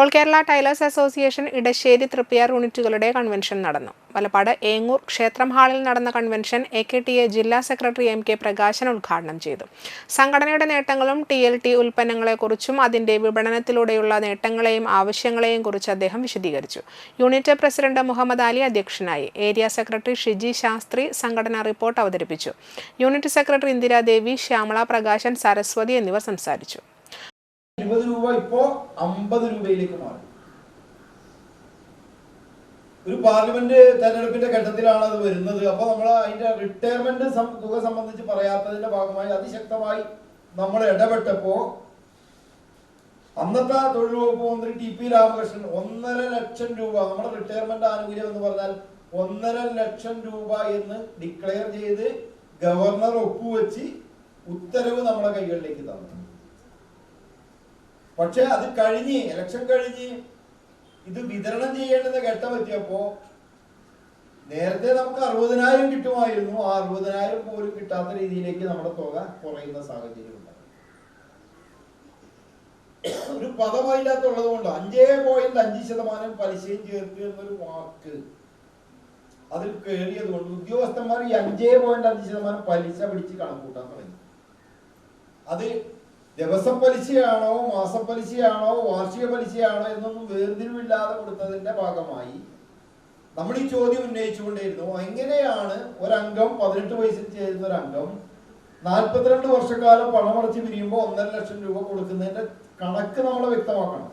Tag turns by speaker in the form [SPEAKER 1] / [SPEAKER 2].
[SPEAKER 1] All Kerala tailors association Edassery Thriprayar യൂണിറ്റുകളുടെ convention നടന്നു. വലപ്പാട് ഏങ്ങൂർ ക്ഷേത്രം ഹാളിൽ നടന്ന convention A K T A ജില്ലാ സെക്രട്ടറി എം കെ പ്രകാശൻ ഉദ്ഘാടനം ചെയ്തു. സംഘടനയുടെ നേട്ടങ്ങളും ടി എൽ ടി ഉൽപ്പന്നങ്ങളെക്കുറിച്ചും അതിന്റെ വിപണനത്തിലൂടെയുള്ള നേട്ടങ്ങളെയും ആവശ്യങ്ങളെയും കുറിച്ച് അദ്ദേഹം വിശദീകരിച്ചു. യൂണിറ്റ് പ്രസിഡന്റ് മുഹമ്മദ് അലി അധ്യക്ഷനായി. ഏരിയ സെക്രട്ടറി ഷിജി ശാസ്ത്രി സംഘടനാ റിപ്പോർട്ട് അവതരിപ്പിച്ചു. യൂണിറ്റ് സെക്രട്ടറി ഇന്ദിരാദേവി ശ്യാമള പ്രകാശൻ സരസ്വതി എന്നിവർ സംസാരിച്ചു.
[SPEAKER 2] രൂപ ഇപ്പോ അമ്പത് രൂപയിലേക്ക് മാറി. ഒരു പാർലമെന്റ് തെരഞ്ഞെടുപ്പിന്റെ ഘട്ടത്തിലാണ് അത് വരുന്നത്. അപ്പൊ നമ്മൾ അതിന്റെ റിട്ടയർമെന്റ് തുക സംബന്ധിച്ച് പറയാത്തതിന്റെ ഭാഗമായി അതിശക്തമായി നമ്മൾ ഇടപെട്ടപ്പോ അന്നത്തെ തൊഴിൽ വകുപ്പ് മന്ത്രി ടി പി രാമകൃഷ്ണൻ ഒന്നര ലക്ഷം രൂപ നമ്മുടെ റിട്ടയർമെന്റ് ആനുകൂല്യം എന്ന് പറഞ്ഞാൽ ഒന്നര ലക്ഷം രൂപ എന്ന് ഡിക്ലെയർ ചെയ്ത് ഗവർണർ ഒപ്പുവെച്ച് ഉത്തരവ് നമ്മുടെ കൈകളിലേക്ക് തന്നു. പക്ഷെ അത് കഴിഞ്ഞ് ഇലക്ഷൻ കഴിഞ്ഞ് ഇത് വിതരണം ചെയ്യേണ്ടെന്ന് ഘട്ടം എത്തിയപ്പോ നേരത്തെ നമുക്ക് അറുപതിനായിരം കിട്ടുമായിരുന്നു. ആ അറുപതിനായിരം പോലും കിട്ടാത്ത രീതിയിലേക്ക് നമ്മുടെ തുക കുറയുന്ന സാഹചര്യം ഒരു പദം അതിനകത്തുള്ളത് കൊണ്ട് അഞ്ചേ പോയിന്റ് അഞ്ച് ശതമാനം പലിശയും ചേർക്കുക എന്നൊരു വാക്ക് അതിൽ കയറിയത് കൊണ്ട് ഉദ്യോഗസ്ഥന്മാർ ഈ അഞ്ചേ പോയിന്റ് അഞ്ച് ശതമാനം പലിശ പിടിച്ച് കണക്കൂട്ടാൻ തുടങ്ങി. അത് ദിവസം പലിശയാണോ മാസപ്പലിശയാണോ വാർഷിക പലിശയാണോ എന്നൊന്നും വേർതിരിവില്ലാതെ കൊടുത്തതിന്റെ ഭാഗമായി നമ്മൾ ഈ ചോദ്യം ഉന്നയിച്ചുകൊണ്ടേയിരുന്നു. എങ്ങനെയാണ് ഒരംഗം പതിനെട്ട് വയസ്സിൽ ചേരുന്ന ഒരു അംഗം നാൽപ്പത്തിരണ്ട് വർഷക്കാലം പണമടച്ച് പിരിയുമ്പോൾ ഒന്നര ലക്ഷം രൂപ കൊടുക്കുന്നതിന്റെ കണക്ക് നമ്മൾ വ്യക്തമാക്കണം.